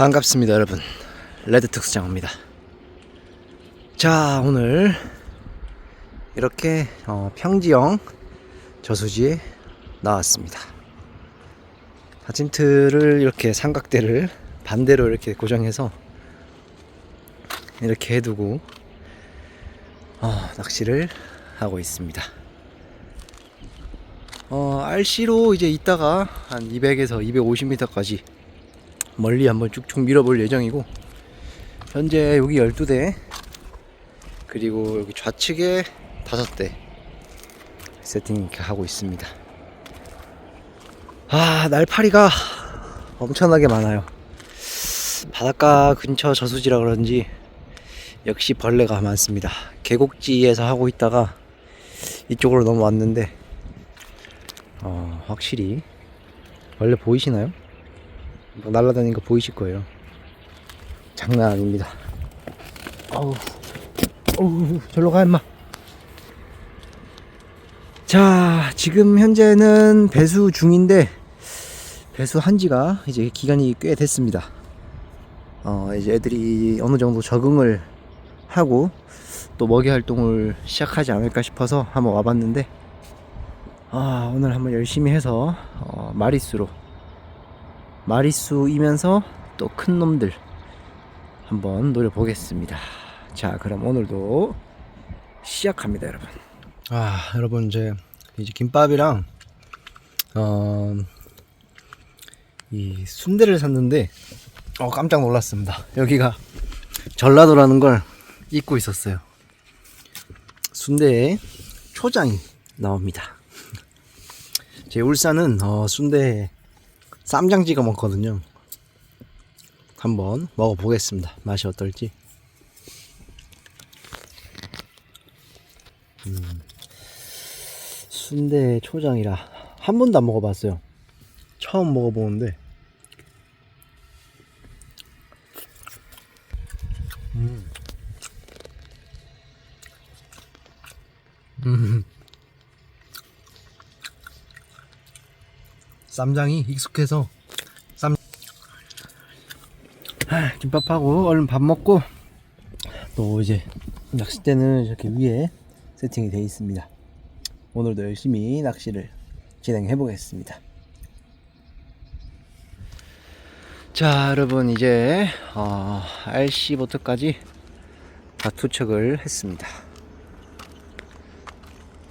반갑습니다 여러분. 레드 특수장입니다. 자 오늘 이렇게 어, 평지형 저수지에 나왔습니다. 받침틀을 이렇게 삼각대를 반대로 이렇게 고정해서 이렇게 해두고 어, 낚시를 하고 있습니다. 어, RC로 이제 이따가 한 200에서 250m까지 멀리 한번 쭉쭉 밀어볼 예정이고 현재 여기 12대 그리고 여기 좌측에 5대 세팅 이렇게 하고 있습니다. 아 날파리가 엄청나게 많아요. 바닷가 근처 저수지라 그런지 역시 벌레가 많습니다. 계곡지에서 하고 있다가 이쪽으로 넘어왔는데 어, 확실히 벌레 보이시나요? 막 날아다니는 거 보이실 거예요. 장난 아닙니다. 어우, 어우, 절로 가, 임마. 자, 지금 현재는 배수 중인데, 배수한 지가 이제 기간이 꽤 됐습니다. 어, 이제 애들이 어느 정도 적응을 하고, 또 먹이 활동을 시작하지 않을까 싶어서 한번 와봤는데, 아, 오늘 한번 열심히 해서, 어, 마리수로 마리수이면서 또 큰 놈들 한번 노려보겠습니다. 자, 그럼 오늘도 시작합니다, 여러분. 아, 여러분 이제 이제 김밥이랑 어, 이 순대를 샀는데 어 깜짝 놀랐습니다. 여기가 전라도라는 걸 잊고 있었어요. 순대에 초장이 나옵니다. 제 울산은 어, 순대에 쌈장 찍어 먹거든요. 한번 먹어보겠습니다. 맛이 어떨지. 음, 순대 초장이라 한 번도 안 먹어봤어요. 처음 먹어보는데. 음. 음. 쌈장이 익숙해서 쌈 하, 김밥하고 얼른 밥 먹고 또 이제 낚싯대는 이렇게 위에 세팅이 되어 있습니다. 오늘도 열심히 낚시를 진행해 보겠습니다. 자, 여러분 이제 어, RC 보트까지 다 투척을 했습니다.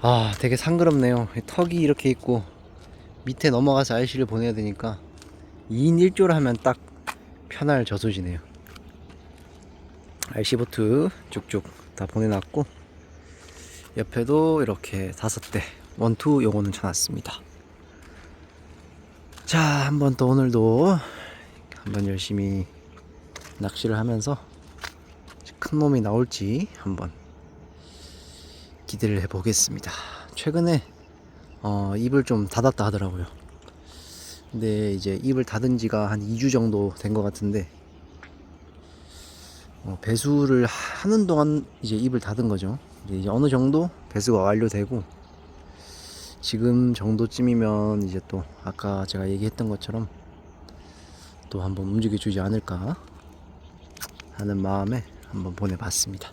아, 되게 상그럽네요. 턱이 이렇게 있고 밑에 넘어가서 RC를 보내야 되니까 2인 1조를 하면 딱 편할 저수지네요. RC 보트 쭉쭉 다 보내놨고 옆에도 이렇게 다섯 대 원투 요거는 쳐놨습니다. 자, 한번 또 오늘도 한번 열심히 낚시를 하면서 큰 놈이 나올지 한번 기대를 해보겠습니다. 최근에 어, 입을 좀 닫았다 하더라고요. 근데 이제 입을 닫은 지가 한 2주 정도 된 것 같은데 어, 배수를 하는 동안 이제 입을 닫은 거죠. 이제 어느 정도 배수가 완료되고 지금 정도쯤이면 이제 또 아까 제가 얘기했던 것처럼 또 한번 움직여 주지 않을까 하는 마음에 한번 보내봤습니다.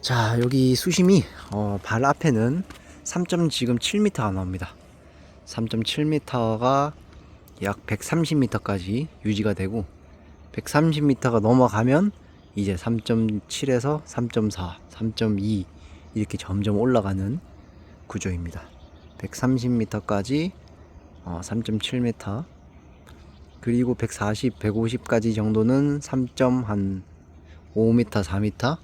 자 여기 수심이 어, 발 앞에는 3. 지금 7m가 나옵니다. 3.7m가 약 130m까지 유지가 되고 130m가 넘어가면 이제 3.7에서 3.4, 3.2 이렇게 점점 올라가는 구조입니다. 130m까지 어, 3.7m 그리고 140, 150까지 정도는 3.5m, 4m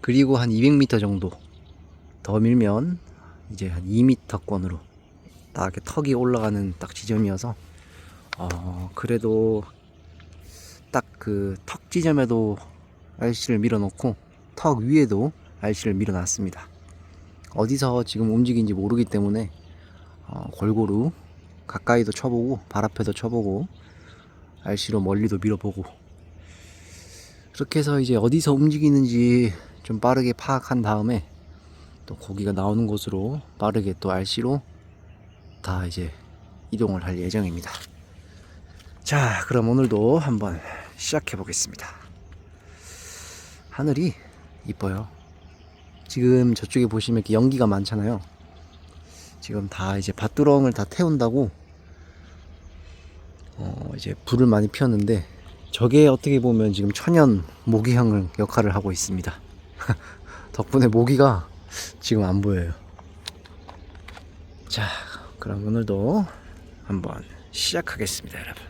그리고 한 200m 정도 더 밀면 이제 한 2m권으로 딱 이렇게 턱이 올라가는 딱 지점이어서 어 그래도 딱 그 턱 지점에도 RC를 밀어놓고 턱 위에도 RC를 밀어놨습니다. 어디서 지금 움직인지 모르기 때문에 어 골고루 가까이도 쳐보고 발 앞에도 쳐보고 RC로 멀리도 밀어보고 그렇게 해서 이제 어디서 움직이는지 좀 빠르게 파악한 다음에 또 고기가 나오는 곳으로 빠르게 또 RC로 다 이제 이동을 할 예정입니다. 자, 그럼 오늘도 한번 시작해 보겠습니다. 하늘이 이뻐요. 지금 저쪽에 보시면 이렇게 연기가 많잖아요. 지금 다 이제 밭두렁을 다 태운다고 어, 이제 불을 많이 피웠는데 저게 어떻게 보면 지금 천연 모기향을 역할을 하고 있습니다. 덕분에 모기가 지금 안 보여요. 자, 그럼 오늘도 한번 시작하겠습니다, 여러분.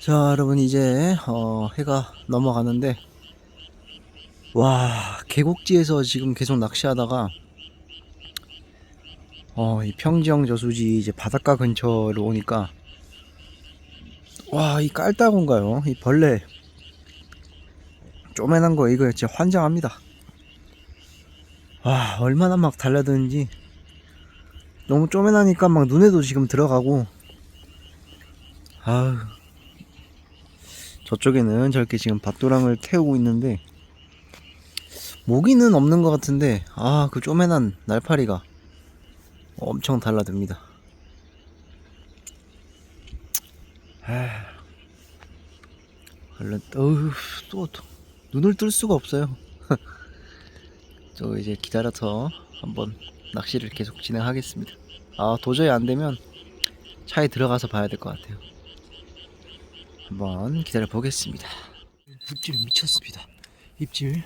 자, 여러분 이제 어, 해가 넘어가는데 와 계곡지에서 지금 계속 낚시하다가 어, 이 평지형 저수지 이제 바닷가 근처로 오니까 와 이 깔따구인가요? 이 벌레. 쪼매난 거 이거 진짜 환장합니다. 와 얼마나 막 달라드는지. 너무 쪼매나니까 막 눈에도 지금 들어가고. 아우 저쪽에는 저렇게 지금 밭도랑을 태우고 있는데 모기는 없는 것 같은데 아 그 쪼매난 날파리가 엄청 달라듭니다 아, 얼른 어휴 또, 또 눈을 뜰 수가 없어요 저 이제 기다려서 한번 낚시를 계속 진행하겠습니다 아 도저히 안 되면 차에 들어가서 봐야 될 것 같아요 한번 기다려 보겠습니다. 입질 미쳤습니다. 입질.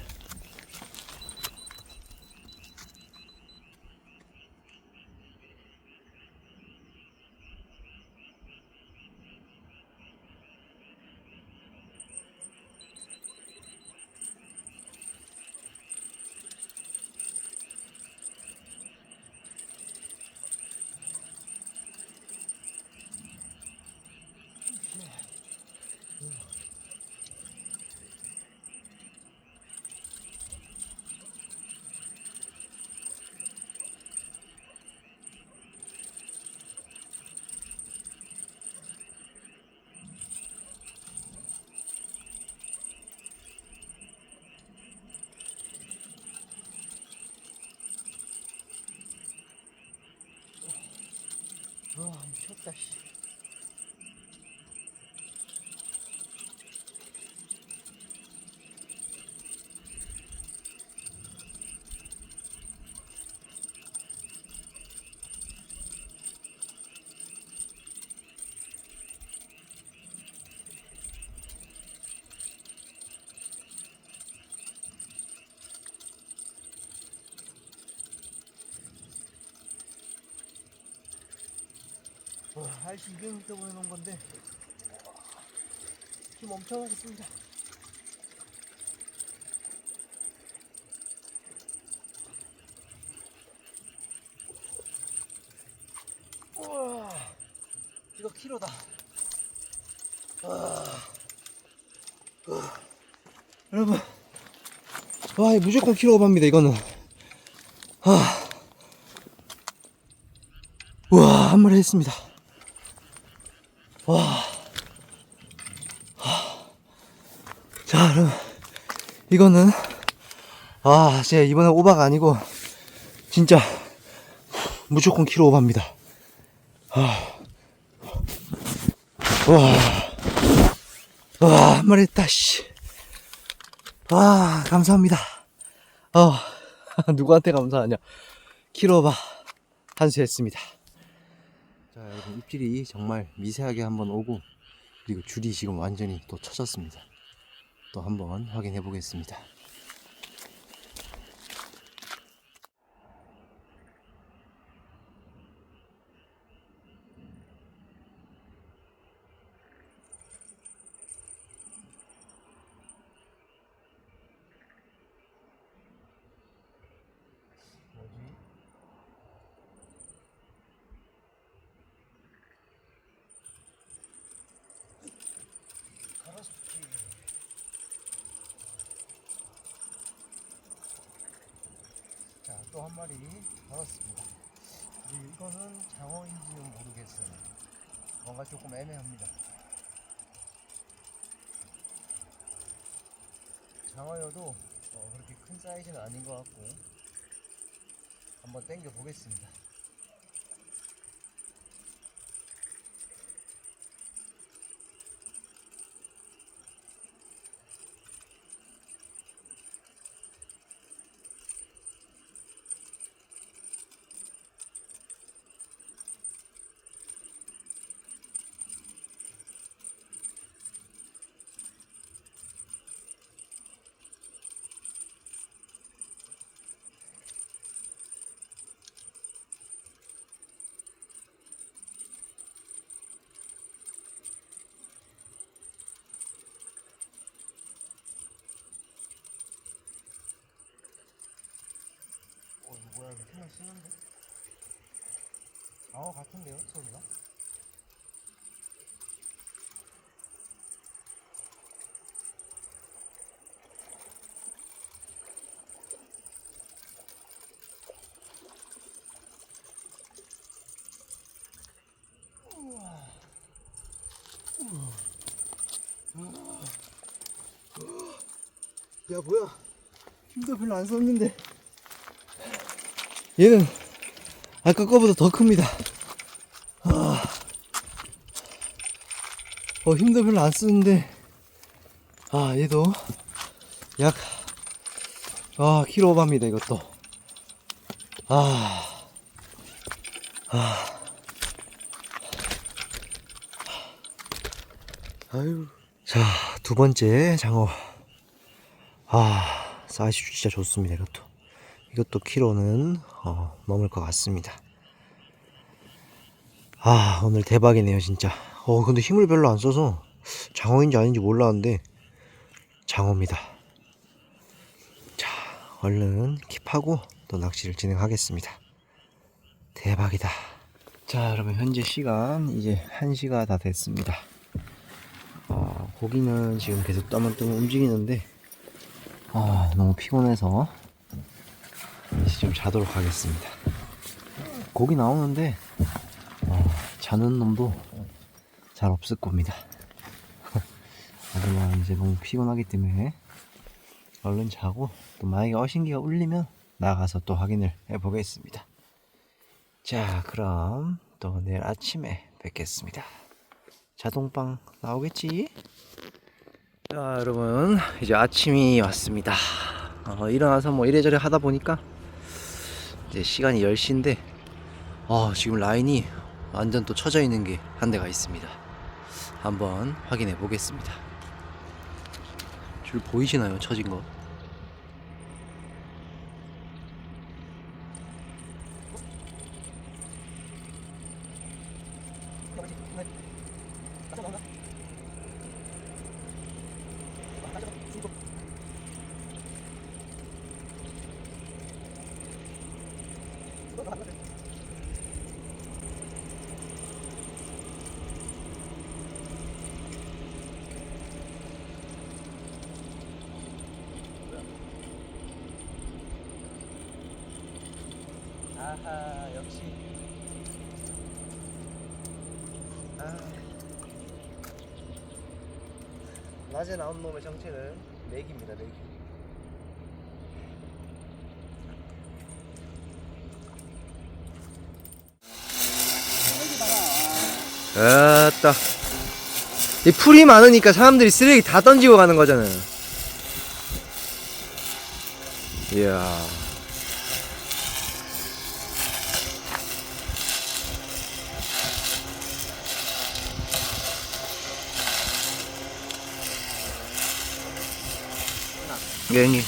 와 미쳤다 씨. 와, RC 200m 보내놓은 건데 힘 엄청 하겠습니다. 우와, 이거 키로다. 와, 와. 여러분, 와, 무조건 키로 오버입니다, 이거는. 아. 우와, 한 마리 했습니다. 와. 자, 여러분. 이거는, 아, 진짜 이번에 오바가 아니고, 진짜, 무조건 키로 오바입니다. 아. 와. 와, 한 마리 했다, 씨. 와, 감사합니다. 어, 누구한테 감사하냐. 키로 오바, 한수했습니다. 자 여러분 입질이 정말 미세하게 한번 오고 그리고 줄이 지금 완전히 또 쳐졌습니다. 또 한번 확인해 보겠습니다 자, 또 한 마리 걸었습니다. 이거는 장어인지는 모르겠어요. 뭔가 조금 애매합니다. 장어여도 어, 그렇게 큰 사이즈는 아닌 것 같고 한번 당겨 보겠습니다. 어, 그냥 쓰는데? 아, 같은데요, 소리가? 야, 뭐야? 힘도 별로 안 썼는데. 얘는 아까 거보다 더 큽니다. 아, 어, 힘도 별로 안 쓰는데, 아, 얘도 약, 아, 키로 오버입니다, 이것도. 아, 아, 아유. 자, 두 번째 장어. 아, 사이즈 진짜 좋습니다, 이것도. 이것도 키로는 어, 넘을 것 같습니다. 아 오늘 대박이네요 진짜. 어 근데 힘을 별로 안 써서 장어인지 아닌지 몰랐는데 장어입니다. 자 얼른 킵하고 또 낚시를 진행하겠습니다. 대박이다. 자 여러분 현재 시간 이제 1시가 다 됐습니다. 어, 고기는 지금 계속 떠문떠문 움직이는데 아 너무 피곤해서 자도록 하겠습니다. 고기 나오는데 어, 자는 놈도 잘 없을 겁니다. 하지만 이제 너무 피곤하기 때문에 얼른 자고 또 만약에 어신기가 울리면 나가서 또 확인을 해보겠습니다. 자 그럼 또 내일 아침에 뵙겠습니다. 자동빵 나오겠지? 자 여러분 이제 아침이 왔습니다. 어, 일어나서 뭐 이래저래 하다 보니까 이제 시간이 10시인데 어, 지금 라인이 완전 또 쳐져 있는 게 한 대가 있습니다. 한번 확인해 보겠습니다. 줄 보이시나요? 쳐진 거? 아하 역시. 아. 낮에 나온 놈의 정체는 맥입니다 맥 아따 이 풀이 많으니까 사람들이 쓰레기 다 던지고 가는 거잖아요 이야 네, 형님.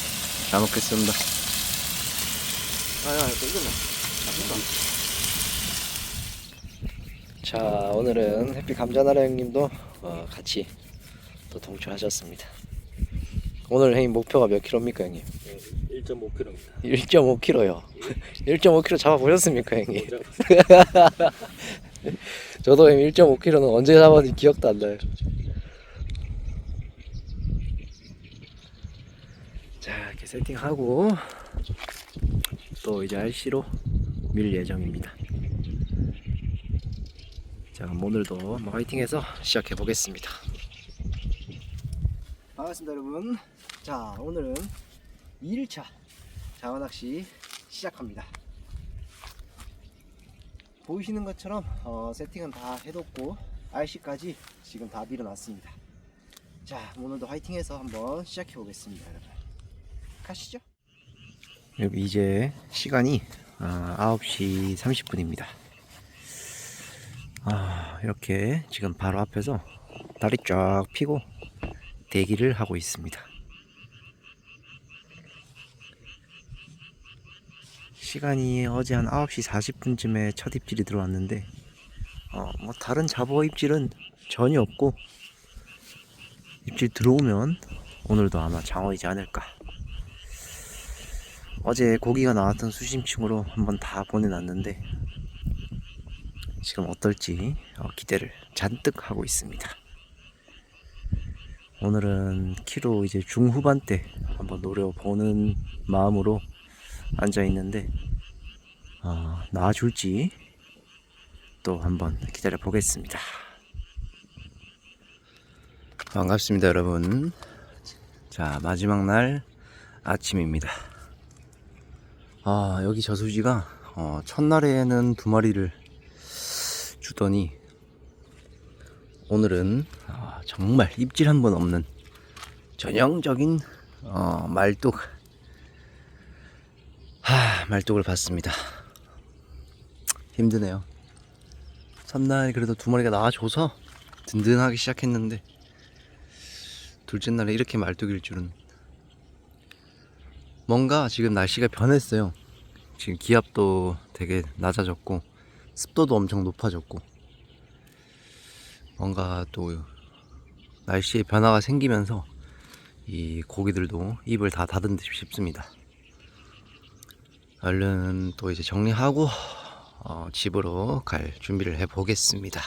잘 먹겠습니다. 아야, 이거는. 자, 오늘은 햇빛 감자나라 형님도 어, 같이 또 동조하셨습니다. 오늘 형님 목표가 몇 킬로입니까, 형님? 1.5kg입니다. 1.5kg요. 1.5kg 잡아보셨습니까, 형님? 저도 형님 1.5kg는 언제 잡았는지 기억도 안 나요. 자, 이렇게 세팅하고 또 이제 RC로 밀 예정입니다. 자, 그럼 오늘도 화이팅해서 시작해 보겠습니다. 반갑습니다, 여러분. 자, 오늘은 2일차 장어낚시 시작합니다. 보이시는 것처럼 어, 세팅은 다 해뒀고 RC까지 지금 다 밀어놨습니다. 자 오늘도 화이팅해서 한번 시작해 보겠습니다, 여러분. 가시죠. 여기 이제 시간이 아, 9시 30분입니다. 아, 이렇게 지금 바로 앞에서 다리 쫙 피고 대기를 하고 있습니다. 시간이 어제 한 9시 40분쯤에 첫 입질이 들어왔는데 어, 뭐 다른 잡어 입질은 전혀 없고 입질 들어오면 오늘도 아마 장어이지 않을까 어제 고기가 나왔던 수심층으로 한번 다 보내놨는데 지금 어떨지 어, 기대를 잔뜩 하고 있습니다 오늘은 키로 이제 중후반대 한번 노려보는 마음으로 앉아 있는데 어, 나와줄지 또 한번 기다려 보겠습니다. 반갑습니다, 여러분. 자 마지막 날 아침입니다. 아 여기 저수지가 어, 첫날에는 두 마리를 주더니 오늘은 아, 정말 입질 한 번 없는 전형적인 어, 말뚝 하, 말뚝을 봤습니다. 힘드네요. 첫날 그래도 두 마리가 나와줘서 든든하게 시작했는데 둘째 날에 이렇게 말뚝일 줄은 뭔가 지금 날씨가 변했어요. 지금 기압도 되게 낮아졌고 습도도 엄청 높아졌고 뭔가 또 날씨에 변화가 생기면서 이 고기들도 입을 다 닫은 듯 싶습니다. 얼른 또 이제 정리하고 어, 집으로 갈 준비를 해 보겠습니다.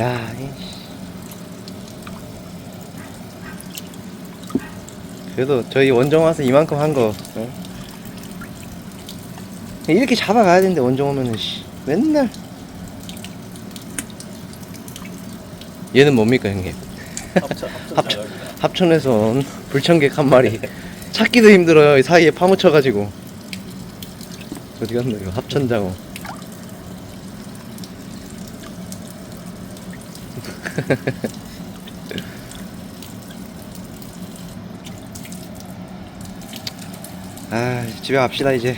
야, 이 그래도 저희 원정 와서 이만큼 한 거. 어? 이렇게 잡아가야 되는데 원정 오면은 씨, 맨날. 얘는 뭡니까 형님? 합천 합천. 합천에서 온 불청객 한 마리 찾기도 힘들어요 이 사이에 파묻혀가지고 어디 갔나 이거 합천장어 아 집에 갑시다 이제